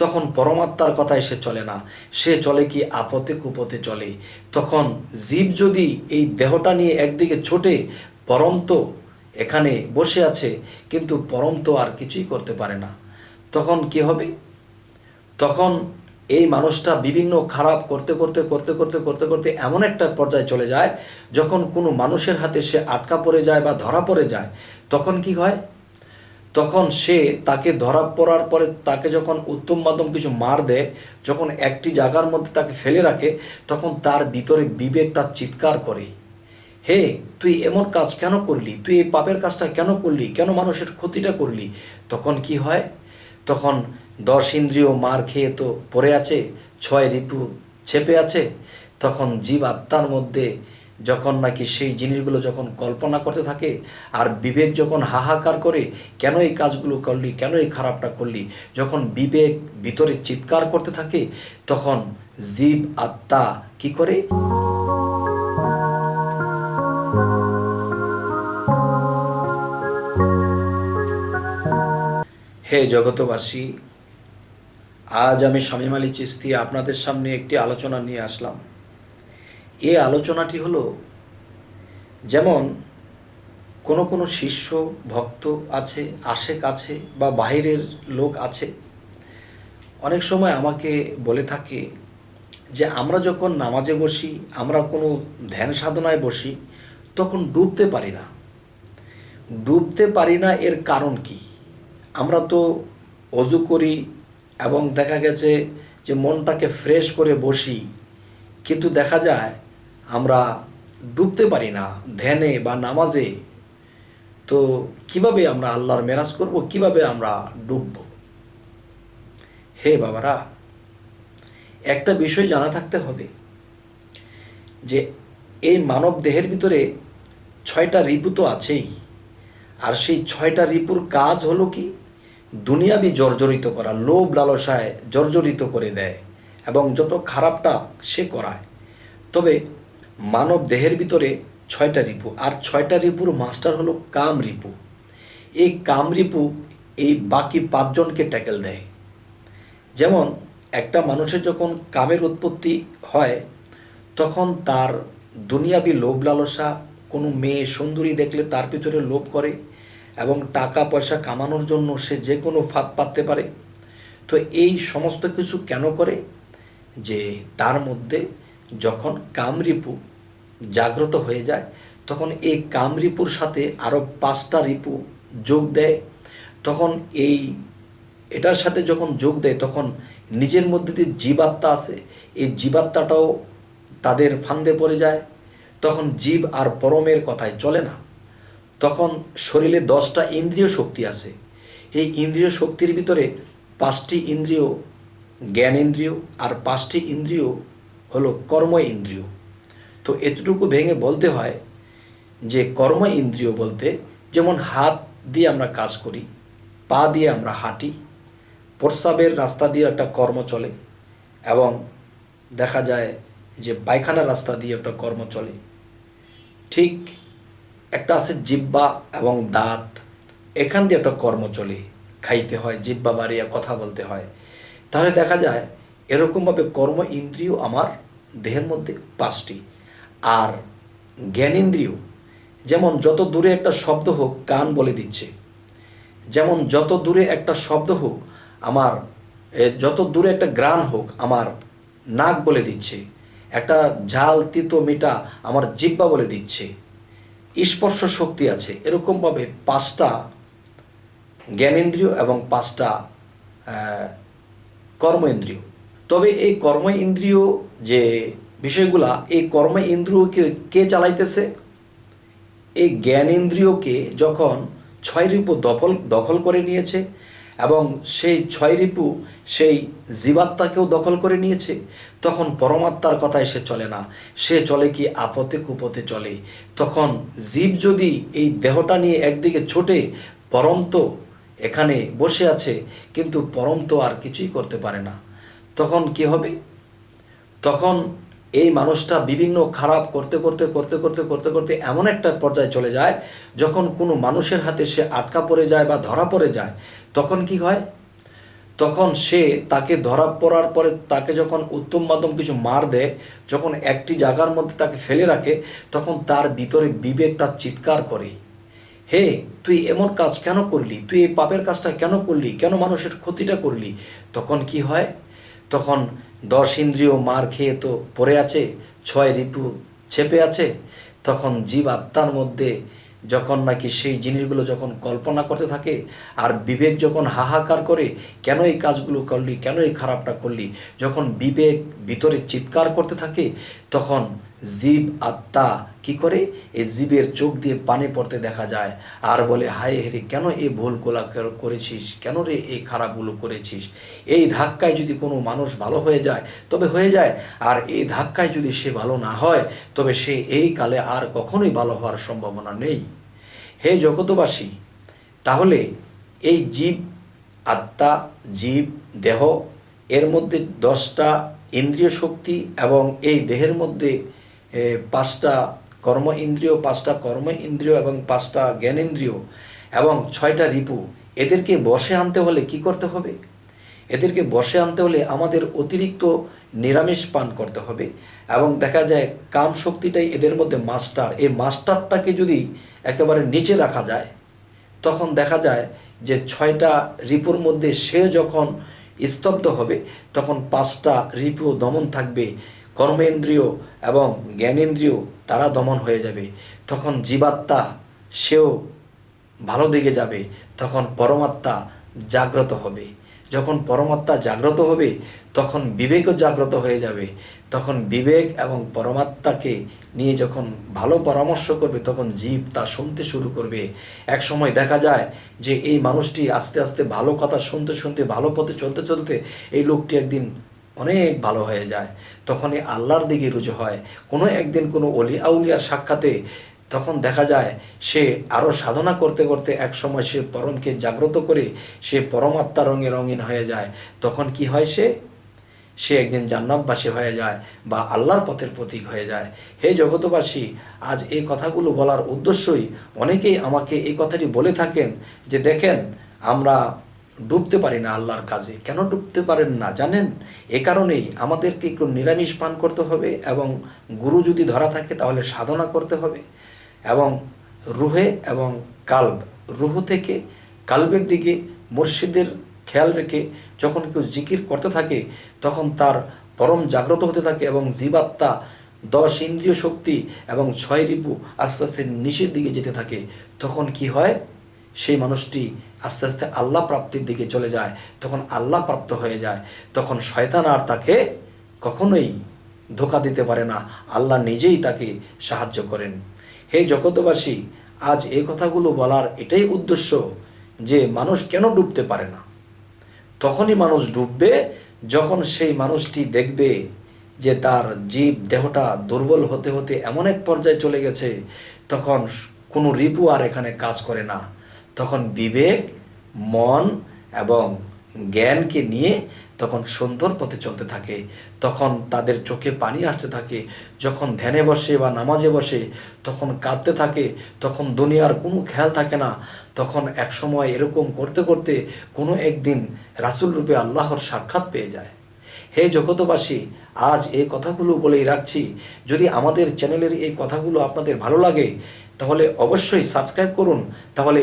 তখন পরমাত্মার কথায় সে চলে না। সে চলে কি আপতে কুপতে চলে। তখন জীব যদি এই দেহটা নিয়ে একদিকে ছোটে, পরম তো এখানে বসে আছে, কিন্তু পরম তো আর কিছুই করতে পারে না। তখন কি হবে? তখন এই মানুষটা বিভিন্ন খারাপ করতে করতে করতে করতে করতে করতে এমন একটা পর্যায়ে চলে যায়, যখন কোনো মানুষের হাতে সে আটকা পড়ে যায় বা ধরা পড়ে যায়, তখন কি হয়? তখন সে তাকে ধরা পড়ার পরে তাকে যখন উত্তম মাধ্যম কিছু মার দেয়, যখন একটি জায়গার মধ্যে তাকে ফেলে রাখে, তখন তার ভিতরে বিবেকটা চিৎকার করে। হে, তুই এমন কাজ কেন করলি? তুই এই পাপের কাজটা কেন করলি? কেন মানুষের ক্ষতিটা করলি? তখন কি হয়? তখন দশ ইন্দ্রিয় মার খেয়ে তো পড়ে আছে, ছয় ঋতু চেপে আছে, তখন জীব আত্মার মধ্যে যখন নাকি সেই জিনিসগুলো যখন কল্পনা করতে থাকে, আর বিবেক যখন হাহাকার করে, কেন এই কাজগুলো করলি, কেন এই খারাপটা করলি, যখন বিবেক ভিতরে চিৎকার করতে থাকে, তখন জীব আত্মা কি করে? হে জগতবাসী আজ আমি শামীম আলী চিস্তি আপনাদের সামনে একটি আলোচনা নিয়ে আসলাম। এই আলোচনাটি হলো, যেমন কোনো কোনো শিষ্য, ভক্ত আছে, আশেক আছে বা বাইরের লোক আছে, অনেক সময় আমাকে বলে থাকে যে আমরা যখন নামাজে বসি, আমরা কোনো ধ্যান সাধনায় বসি, তখন ডুবতে পারি না। ডুবতে পারি না এর কারণ কি? আমরা তো অজু করি এবং দেখা গেছে যে মনটাকে ফ্রেশ করে বসি, কিন্তু দেখা যায় আমরা ডুবতে পারি না ধ্যানে বা নামাজে, তো কীভাবে আমরা আল্লাহর মেরাজ করব, কীভাবে আমরা ডুবব? হে বাবারা, একটা বিষয় জানা থাকতে হবে যে এই মানব দেহের ভিতরে ছয়টা রিপু তো আছেই, আর সেই ছয়টা রিপুর কাজ হলো কি? দুনিয়াবি জর্জরিত করা, লোভ লালসায় জর্জরিত করে দেয় এবং যত খারাপটা সে করায়। তবে মানব দেহের ভিতরে ছয়টা রিপু, আর ছয়টা রিপুর মাস্টার হলো কাম রিপু। এই কাম রিপু এই বাকি পাঁচজনকে ট্যাকেল দেয়। যেমন, একটা মানুষের যখন কামের উৎপত্তি হয়, তখন তার দুনিয়াবি লোভ লালসা কোনো মেয়ে সুন্দরী দেখলে তার পিছনে লোভ করে এবং টাকা পয়সা কামানোর জন্য সে যে কোনো ফাঁদ পাততে পারে। তো এই সমস্ত কিছু কেন করে? যে তার মধ্যে যখন কামরিপু জাগ্রত হয়ে যায়, তখন এই কামরিপুর সাথে আরও পাঁচটা রিপু যোগ দেয়। তখন এই এটার সাথে যখন যোগ দেয়, তখন নিজের মধ্যে যে জীবাত্মা আছে এই জীবাত্মাটাও তাদের ফান্দে পড়ে যায়। তখন জীব আর পরমের কথায় চলে না। তখন শরীরে দশটা ইন্দ্রিয় শক্তি আছে এই ইন্দ্রিয় শক্তির ভিতরে পাঁচটি ইন্দ্রিয় জ্ঞান ইন্দ্রিয় আর পাঁচটি ইন্দ্রিয় হলো কর্ম ইন্দ্রিয়। তো এতটুকু ভেঙে বলতে হয় যে কর্ম ইন্দ্রিয় বলতে যেমন হাত দিয়ে আমরা কাজ করি, পা দিয়ে আমরা হাঁটি, প্রস্রাবের রাস্তা দিয়ে একটা কর্ম চলে এবং দেখা যায় যে পায়খানার রাস্তা দিয়ে একটা কর্ম চলে। ঠিক একটা আছে জিব্বা এবং দাঁত, এখান দিয়ে একটা কর্ম চলে। খাইতে হয় জিব্বা বাড়িয়া কথা বলতে হয়। তাহলে দেখা যায় এরকমভাবে কর্ম ইন্দ্রিয় আমার দেহের মধ্যে পাঁচটি। আর জ্ঞানেন্দ্রিয় যেমন যত দূরে একটা শব্দ হোক কান বলে দিচ্ছে। যেমন যত দূরে একটা শব্দ হোক আমার যত দূরে একটা গ্রান হোক আমার নাক বলে দিচ্ছে। একটা ঝাল তিতো মিঠা আমার জিব্বা বলে দিচ্ছে। স্পর্শ শক্তি আছে। এরকমভাবে পাঁচটা জ্ঞানেন্দ্রিয় এবং পাঁচটা আহ, কর্ম ইন্দ্রিয়। তবে এই কর্ম ইন্দ্রিয় যে বিষয়গুলা, এই কর্ম ইন্দ্রিয়কে কে চালাইতেছে? এই জ্ঞান ইন্দ্রিয়কে যখন ছয় রিপু দখল দখল করে নিয়েছে এবং সেই ছয় রিপু সেই জীবাত্মাকেও দখল করে নিয়েছে, তখন পরমাত্মার কথায় সে চলে না। সে চলে কি আপতে কুপতে চলে? তখন জীব যদি এই দেহটা নিয়ে একদিকে ছোটে পরম তো এখানে বসে আছে, কিন্তু পরম তো আর কিছুই করতে পারে না। তখন কি হবে? তখন এই মানুষটা বিভিন্ন খারাপ করতে করতে করতে করতে করতে করতে এমন একটা পর্যায়ে চলে যায়, যখন কোনো মানুষের হাতে সে আটকা পড়ে যায় বা ধরা পড়ে যায়, তখন কি হয়? তখন সে তাকে ধরা পড়ার পরে তাকে যখন উত্তম মাধ্যম কিছু মার দেয়, যখন একটি জায়গার মধ্যে তাকে ফেলে রাখে, তখন তার ভিতরে বিবেকটা চিৎকার করে, হে, তুই এমন কাজ কেন করলি? তুই এই পাপের কাজটা কেন করলি? কেন মানুষের ক্ষতিটা করলি? তখন কি হয়? তখন দশ ইন্দ্রিয় মার খেয়ে তো পড়ে আছে, ছয় ঋতু ছেপে আছে, তখন জীব আত্মার মধ্যে যখন নাকি সেই জিনিসগুলো যখন কল্পনা করতে থাকে, আর বিবেক যখন হাহাকার করে, কেন এই কাজগুলো করলি, কেন এই খারাপটা করলি, যখন বিবেক ভিতরে চিৎকার করতে থাকে, তখন জীব আত্মা। কি করে? এই জীবের চোখ দিয়ে পানি পড়তে দেখা যায়। আর বলে, হায় হেরে কেন এই ভুলগুলা কর- করেছিস? কেন রে এই খারাপগুলো করেছিস? এই ধাক্কায় যদি কোনো মানুষ ভালো হয়ে যায়, তবে হয়ে যায়। আর এই ধাক্কায় যদি সে ভালো না হয়, তবে সে এই কালে আর কখনোই ভালো হওয়ার সম্ভাবনা নেই। হে জগতবাসী তাহলে এই জীব আত্মা, জীব দেহ, এর মধ্যে দশটা ইন্দ্রিয় শক্তি এবং এই দেহের মধ্যে পাঁচটা কর্ম ইন্দ্রিয় পাঁচটা কর্ম ইন্দ্রিয় এবং পাঁচটা জ্ঞানেন্দ্রিয় এবং ছয়টা রিপু, এদেরকে বসে আনতে হলে কি করতে হবে? এদেরকে বসে আনতে হলে আমাদের অতিরিক্ত নিরামিষ পান করতে হবে এবং দেখা যায় কাম শক্তিটাই এদের মধ্যে মাস্টার। এই মাস্টারটাকে যদি একেবারে নিচে রাখা যায়, তখন দেখা যায় যে ছয়টা রিপুর মধ্যে সে যখন স্তব্ধ হবে, তখন পাঁচটা রিপু দমন থাকবে। কর্মেন্দ্রিয় এবং জ্ঞানেন্দ্রিয় তারা দমন হয়ে যাবে। তখন জীবাত্মা সেও ভালো দিকে যাবে। তখন পরমাত্মা জাগ্রত হবে। যখন পরমাত্মা জাগ্রত হবে, তখন বিবেকও জাগ্রত হয়ে যাবে। তখন বিবেক এবং পরমাত্মাকে নিয়ে যখন ভালো পরামর্শ করবে, তখন জীব তা শুনতে শুরু করবে। এক সময় দেখা যায় যে এই মানুষটি আস্তে আস্তে ভালো কথা শুনতে শুনতে, ভালো পথে চলতে চলতে এই লোকটি একদিন অনেক ভালো হয়ে যায়। তখনই আল্লাহর দিকে রুজু হয়। কোনো একদিন কোনো অলি আউলিয়ার সাক্ষাতে তখন দেখা যায়, সে আরও সাধনা করতে করতে এক সময় সে পরমকে জাগ্রত করে সে পরমাত্মা রঙে রঙিন হয়ে যায়। তখন কি হয় সে? সে একদিন জান্নাতবাসী হয়ে যায় বা আল্লাহর পথের প্রতীক হয়ে যায়। হে জগতবাসী আজ এই কথাগুলো বলার উদ্দেশ্যই অনেকেই আমাকে এই কথাটি বলে থাকেন যে দেখেন, আমরা ডুবতে পারি না আল্লাহর কাজে। কেন ডুবতে পারেন না? জানেন, এ কারণেই আমাদেরকে একটু নিরামিষ পান করতে হবে এবং গুরু যদি ধরা থাকে তাহলে সাধনা করতে হবে এবং রুহে এবং কাল্ব। রুহ থেকে কাল্বের দিকে মুর্শিদের খেয়াল রেখে যখন কেউ জিকির করতে থাকে, তখন তার পরম জাগ্রত হতে থাকে এবং জীবাত্মা দশ ইন্দ্রিয় শক্তি এবং ছয় রিপু আস্তে আস্তে নিচের দিকে যেতে থাকে। তখন কি হয়? সেই মানুষটি আস্তে আস্তে আল্লাহ প্রাপ্তির দিকে চলে যায়, তখন আল্লাহ প্রাপ্ত হয়ে যায়। তখন শয়তান আর তাকে কখনোই ধোকা দিতে পারে না, আল্লাহ নিজেই তাকে সাহায্য করেন। হে জগতবাসী আজ এই কথাগুলো বলার এটাই উদ্দেশ্য যে মানুষ কেন ডুবতে পারে না? তখনই মানুষ ডুববে যখন সেই মানুষটি দেখবে যে তার জীব দেহটা দুর্বল হতে হতে এমন এক পর্যায়ে চলে গেছে, তখন কোনো রিপু আর এখানে কাজ করে না। তখন বিবেক, মন এবং জ্ঞানকে নিয়ে তখন সুন্দর পথে চলতে থাকে। তখন তাদের চোখে পানি আসতে থাকে। যখন ধ্যানে বসে বা নামাজে বসে তখন কাঁদতে থাকে। তখন দুনিয়ার কোনো খেয়াল থাকে না। তখন এক সময় এরকম করতে করতে কোনো একদিন রাসূল রূপে আল্লাহর সাক্ষাৎ পেয়ে যায়। হে জগতবাসী আজ এই কথাগুলো বলেই রাখছি। যদি আমাদের চ্যানেলের এই কথাগুলো আপনাদের ভালো লাগে, তাহলে অবশ্যই সাবস্ক্রাইব করুন। তাহলে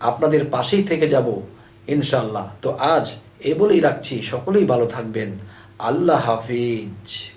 আপনাদের পাশেই থেকে যাব ইনশাল্লাহ তো আজ এ বলেই রাখছি, সকলেই ভালো থাকবেন। আল্লাহ হাফিজ।